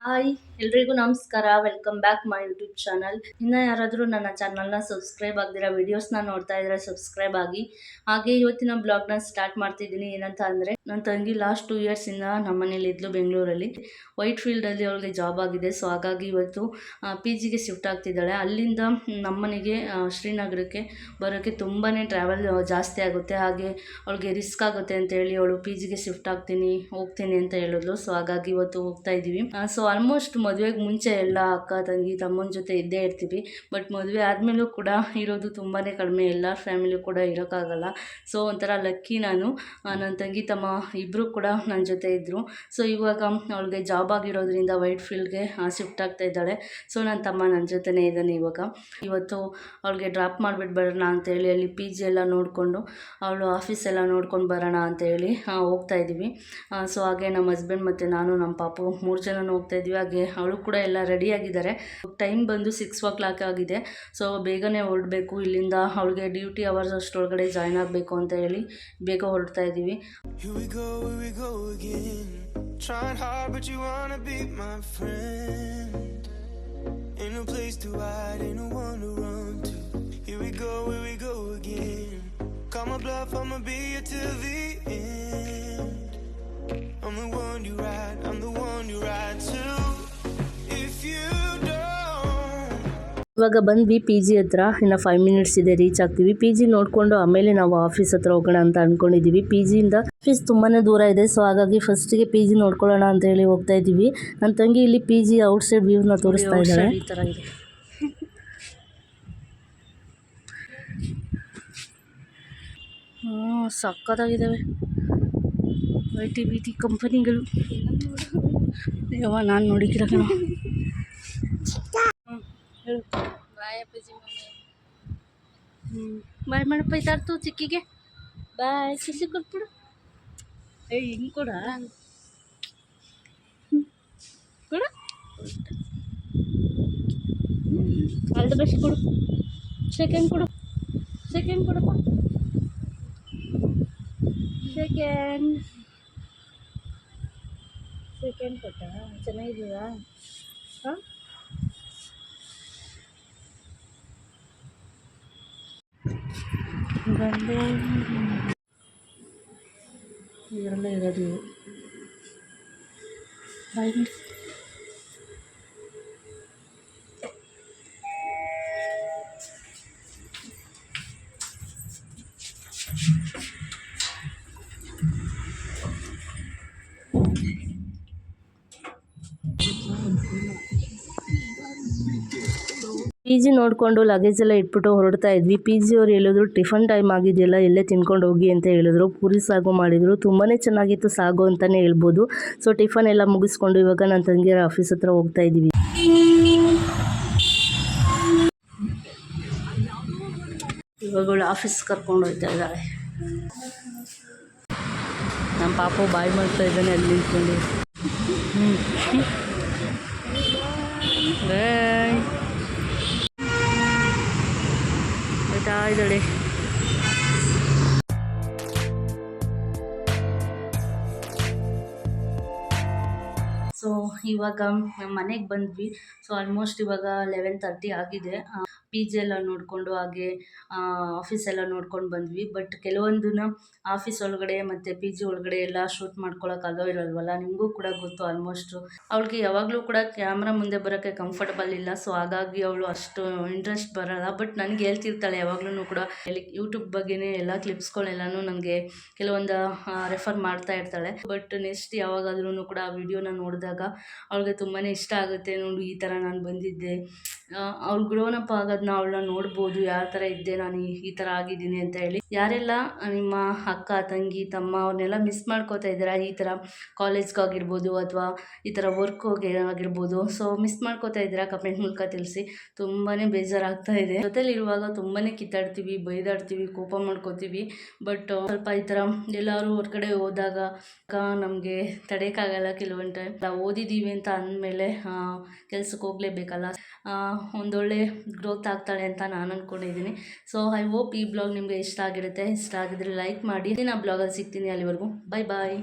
哎 ಎಲ್ರಿಗೂ ನಮಸ್ಕಾರ. Welcome back my YouTube channel ಇನ್ನು ಯಾರಾದರೂ ನನ್ನ ಚಾನಲ್ನ ಸಬ್ಸ್ಕ್ರೈಬ್ ಆಗ್ದಿರೋ ವಿಡಿಯೋಸ್ನ ನೋಡ್ತಾ ಇದ್ರೆ ಸಬ್ಸ್ಕ್ರೈಬ್ ಆಗಿ. ಹಾಗೆ ಇವತ್ತಿನ ಬ್ಲಾಗ್ನ ಸ್ಟಾರ್ಟ್ ಮಾಡ್ತಿದ್ದೀನಿ. ಏನಂತ ಅಂದರೆ ನನ್ನ ತಂಗಿ ಲಾಸ್ಟ್ ಟೂ ಇಯರ್ಸಿಂದ ನಮ್ಮ ಮನೇಲಿ ಇದ್ಲು ಬೆಂಗಳೂರಲ್ಲಿ. ವೈಟ್ ಫೀಲ್ಡಲ್ಲಿ ಅವಳಿಗೆ ಜಾಬ್ ಆಗಿದೆ. ಸೊ ಹಾಗಾಗಿ ಇವತ್ತು ಪಿ ಜಿಗೆ ಶಿಫ್ಟ್ ಆಗ್ತಿದ್ದಾಳೆ. ಅಲ್ಲಿಂದ ನಮ್ಮನೆಗೆ ಶ್ರೀನಗರಕ್ಕೆ ಬರೋಕ್ಕೆ ತುಂಬಾ ಟ್ರಾವೆಲ್ ಜಾಸ್ತಿ ಆಗುತ್ತೆ. ಹಾಗೆ ಅವಳಿಗೆ ರಿಸ್ಕ್ ಆಗುತ್ತೆ ಅಂತ ಹೇಳಿ ಅವಳು ಪಿ ಜಿಗೆ ಶಿಫ್ಟ್ ಆಗ್ತೀನಿ, ಹೋಗ್ತೀನಿ ಅಂತ ಹೇಳಿದ್ಲು. ಸೊ ಹಾಗಾಗಿ ಇವತ್ತು ಹೋಗ್ತಾ ಇದ್ದೀವಿ ಸೊ ಆಲ್ಮೋಸ್ಟ್ ಮದುವೆಗೆ ಮುಂಚೆ ಎಲ್ಲ ಅಕ್ಕ, ತಂಗಿ, ತಮ್ಮನ ಜೊತೆ ಇದ್ದೇ ಇರ್ತೀವಿ. ಬಟ್ ಮದುವೆ ಆದಮೇಲೂ ಕೂಡ ಇರೋದು ತುಂಬಾ ಕಡಿಮೆ. ಎಲ್ಲ ಫ್ಯಾಮಿಲಿ ಕೂಡ ಇರೋಕ್ಕಾಗಲ್ಲ. ಸೊ, ಒಂಥರ ಲಕ್ಕಿ ನಾನು. ನನ್ನ ತಂಗಿ, ತಮ್ಮ ಇಬ್ಬರು ಕೂಡ ನನ್ನ ಜೊತೆ ಇದ್ದರು ಸೊ, ಇವಾಗ ಅವಳಿಗೆ ಜಾಬ್ ಆಗಿರೋದ್ರಿಂದ ವೈಟ್ ಫೀಲ್ಡ್ಗೆ ಶಿಫ್ಟ್ ಆಗ್ತಾ ಇದ್ದಾಳೆ. ಸೊ ನನ್ನ ತಮ್ಮ ನನ್ನ ಜೊತೆನೇ ಇದ್ದಾನೆ ಇವಾಗ. ಇವತ್ತು ಅವಳಿಗೆ ಡ್ರಾಪ್ ಮಾಡಿಬಿಟ್ಟು ಬರೋಣ ಅಂತೇಳಿ, ಅಲ್ಲಿ ಪಿ ಜಿ ಎಲ್ಲ ನೋಡಿಕೊಂಡು, ಅವಳು ಆಫೀಸ್ ಎಲ್ಲ ನೋಡ್ಕೊಂಡು ಬರೋಣ ಅಂತೇಳಿ ಹೋಗ್ತಾ ಇದ್ದೀವಿ. ಸೊ, ಹಾಗೆ ನಮ್ಮ ಹಸ್ಬೆಂಡ್ ಮತ್ತು ನಾನು, ನಮ್ಮ ಪಾಪು ಮೂರು ಜನನೂ ಹೋಗ್ತಾ ಇದ್ವಿ ಹಾಗೆ ಅವಳು ಕೂಡ ಎಲ್ಲ ರೆಡಿಯಾಗಿದ್ದಾರೆ ಟೈಮ್ ಬಂದು ಸಿಕ್ಸ್ ಓ ಕ್ಲಾಕ್ ಆಗಿದೆ. ಸೊ ಬೇಗನೆ ಹೊರಡಬೇಕು. ಇಲ್ಲಿಂದ ಅವಳಿಗೆ ಡ್ಯೂಟಿ ಅವರ್ಸ್ ಅಷ್ಟೊಳಗಡೆ ಜಾಯ್ನ್ ಆಗಬೇಕು ಅಂತ ಹೇಳಿ ಬೇಗ ಹೊರಡ್ತಾ ಇದ್ದೀವಿ. ಇವಾಗ ಬಂದ್ವಿ ಪಿ ಜಿ ಹತ್ರ ಇನ್ನು ಫೈವ್ ಮಿನಿಟ್ಸ್ ಇದೆ ರೀಚ್ ಆಗ್ತೀವಿ. ಪಿ ಜಿ ನೋಡಿಕೊಂಡು ಆಮೇಲೆ ನಾವು ಆಫೀಸ್ ಹತ್ರ ಹೋಗೋಣ ಅಂತ ಅಂದ್ಕೊಂಡಿದ್ದೀವಿ ಪಿ ಜಿಯಿಂದ ಆಫೀಸ್ ತುಂಬಾ ದೂರ ಇದೆ ಸೊ ಹಾಗಾಗಿ ಫಸ್ಟಿಗೆ ಪಿ ಜಿ ನೋಡ್ಕೊಳ್ಳೋಣ ಅಂತ ಹೇಳಿ ಹೋಗ್ತಾ ಇದ್ದೀವಿ. ನನ್ನ ತಂಗಿ ಇಲ್ಲಿ ಪಿ ಜಿ ಔಟ್ಸೈಡ್ ವ್ಯೂನ ತೋರಿಸ್ತಾ ಇದ್ದಾರೆ ಈ ಥರ ಇದೆ. ಹ್ಞೂ ಸಕ್ಕತ್ತಾಗಿದ್ದಾವೆ. ಐ ಟಿ ಬಿ ಟಿ ಕಂಪನಿಗಳು. ಯವ್ವ ನಾನು ನೋಡಿಕಿರ ಕಣ. ಬಾಯ್ ಮಾಡಪ್ಪ ಇದಾರ್ತು ಚಿಕ್ಕಿಗೆ ಬಾಯ್ ಕಿಸಿ ಕೊಟ್ಬಿಡು ಏಯ್ ಹಿಂಗೆ ಕೊಡ ಹ್ಮ್. ಕೊಡು ಆಲ್ ದ ಬೆಸ್ಟ್ ಕೊಡು ಸೆಕೆಂಡ್ ಕೊಡು ಸೆಕೆಂಡ್ ಕೊಡಪ್ಪ ಸೆಕೆಂಡ್ ಸೆಕೆಂಡ್ ಕೊಟ್ಟ ಚೆನ್ನಾಗಿದ್ದೀರಾ ಹಾಂ ಗಂಡೆ ಇದರಲ್ಲೇ ಇರೋದು ಇವು. ಬಾಯ್ ಪಿ ಜಿ ನೋಡಿಕೊಂಡು ಲಗೇಜ್ ಎಲ್ಲ ಇಟ್ಬಿಟ್ಟು ಹೊರಡ್ತಾ ಇದ್ವಿ. ಪಿ ಜಿ ಅವ್ರು ಹೇಳಿದ್ರು ಟಿಫನ್ ಟೈಮ್ ಆಗಿದೆಯಲ್ಲ ಎಲ್ಲೇ ತಿನ್ಕೊಂಡು ಹೋಗಿ ಅಂತ ಹೇಳಿದ್ರು. ಪೂರಿ ಸಾಗು ಮಾಡಿದರು. ತುಂಬಾ ಚೆನ್ನಾಗಿತ್ತು ಸಾಗು ಅಂತಲೇ ಹೇಳ್ಬೋದು. ಸೊ ಟಿಫನ್ ಎಲ್ಲ ಮುಗಿಸ್ಕೊಂಡು ಇವಾಗ ನನ್ನ ತಂಗಿಯರ ಆಫೀಸ್ ಹತ್ರ ಹೋಗ್ತಾ ಇದ್ದೀವಿ ಇವಾಗ ಅವಳು ಆಫೀಸ್ ಕರ್ಕೊಂಡು ಹೋಗ್ತಾ ಇದ್ದಾರೆ ನಮ್ಮ ಪಾಪು ಬಾಯ್ ಮಾಡ್ತಾ ಇದ್ದಾನೆ ಅಲ್ಲಿ ನಿಂತ್ಕೊಂಡು. ಹ್ಞೂ ಹೋಗ್ತಾ ಇದ್ದಾಳೆ ಸೊ ಇವಾಗ ಮನೆಗೆ ಬಂದ್ವಿ. ಸೊ ಆಲ್ಮೋಸ್ಟ್ ಇವಾಗ ಲೆವೆನ್ ತರ್ಟಿ ಆಗಿದೆ. ಪಿ ಜಿ ಎಲ್ಲ ನೋಡಿಕೊಂಡು ಹಾಗೆ ಆಫೀಸ್ ಎಲ್ಲ ನೋಡ್ಕೊಂಡು ಬಂದ್ವಿ. ಬಟ್ ಕೆಲವೊಂದನ್ನ ಆಫೀಸ್ ಒಳಗಡೆ ಮತ್ತು ಪಿ ಜಿ ಒಳಗಡೆ ಎಲ್ಲ ಶೂಟ್ ಮಾಡ್ಕೊಳಕ್ಕೆ ಅಲೋ ಇರಲ್ವಲ್ಲ? ನಿಮಗೂ ಕೂಡ ಗೊತ್ತು ಆಲ್ಮೋಸ್ಟು ಅವಳಿಗೆ ಯಾವಾಗಲೂ ಕೂಡ ಕ್ಯಾಮ್ರಾ ಮುಂದೆ ಬರೋಕ್ಕೆ ಕಂಫರ್ಟಬಲ್ ಇಲ್ಲ. ಸೊ ಹಾಗಾಗಿ ಅವಳು ಅಷ್ಟು ಇಂಟ್ರೆಸ್ಟ್ ಬರಲ್ಲ. ಬಟ್ ನನಗೆ ಹೇಳ್ತಿರ್ತಾಳೆ ಯಾವಾಗ್ಲೂ ಕೂಡ. ಯೂಟ್ಯೂಬ್ ಬಗ್ಗೆನೇ ಎಲ್ಲ ಕ್ಲಿಪ್ಸ್ಗಳೆಲ್ಲನೂ ನನಗೆ ಕೆಲವೊಂದು ರೆಫರ್ ಮಾಡ್ತಾ ಇರ್ತಾಳೆ. ಬಟ್ ನೆಕ್ಸ್ಟ್ ಯಾವಾಗಾದ್ರೂ ಕೂಡ ಆ ವಿಡಿಯೋನ ನೋಡಿದಾಗ ಅವಳಿಗೆ ತುಂಬಾ ಇಷ್ಟ ಆಗುತ್ತೆ. ನೋಡು, ಈ ಥರ ನಾನು ಬಂದಿದ್ದೆ. ಅವ್ಳು ಗ್ರೋನಪ್ ಆಗೋದನ್ನ ಅವಳನ್ನ ನೋಡ್ಬೋದು ಯಾವ ಥರ ಇದ್ದೆ ನಾನು ಈ ಥರ ಆಗಿದ್ದೀನಿ ಅಂತ ಹೇಳಿ. ಯಾರೆಲ್ಲ ನಿಮ್ಮ ಅಕ್ಕ, ತಂಗಿ, ತಮ್ಮ ಅವ್ರನ್ನೆಲ್ಲ ಮಿಸ್ ಮಾಡ್ಕೋತಾ ಇದ್ದೀರಾ? ಈ ಥರ ಕಾಲೇಜ್ಗಾಗಿರ್ಬೋದು ಅಥವಾ ಈ ಥರ ವರ್ಕ್ ಹೋಗಿ ಆಗಿರ್ಬೋದು. ಸೊ ಮಿಸ್ ಮಾಡ್ಕೋತಾ ಇದ್ದೀರಾ? ಕಮೆಂಟ್ ಮೂಲಕ ತಿಳಿಸಿ. ತುಂಬಾ ಬೇಜಾರಾಗ್ತಾ ಇದೆ. ಜೊತೆಲಿ ಇರುವಾಗ ತುಂಬಾ ಕಿತ್ತಾಡ್ತೀವಿ, ಬೈದಾಡ್ತೀವಿ, ಕೋಪ ಮಾಡ್ಕೋತೀವಿ. ಬಟ್ ಸ್ವಲ್ಪ ಈ ಥರ ಎಲ್ಲರೂ ಹೊರಗಡೆ ಹೋದಾಗ ನಮಗೆ ತಡೆಯೋಕ್ಕಾಗಲ್ಲ. ಕೆಲವೊಂದು ಟೈಮ್ ಓದಿದ್ದೀವಿ ಅಂತ ಅಂದಮೇಲೆ ಕೆಲ್ಸಕ್ಕೆ ಹೋಗಲೇಬೇಕಲ್ಲ. ಒಂದೊಳ್ಳೆ ಗ್ರೋತ್ ಆಗ್ತಾಳೆ ಅಂತ ನಾನು ಅಂದ್ಕೊಂಡಿದ್ದೀನಿ ಸೊ ಐ ಹೋಪ್ ಈ ಬ್ಲಾಗ್ ನಿಮಗೆ ಇಷ್ಟ ಆಗಿರುತ್ತೆ. ಇಷ್ಟ ಆಗಿದ್ರೆ ಲೈಕ್ ಮಾಡಿ. ನಾ ಬ್ಲಾಗಲ್ಲಿ ಸಿಗ್ತೀನಿ ಅಲ್ಲಿವರೆಗೂ. ಬಾಯ್ ಬಾಯ್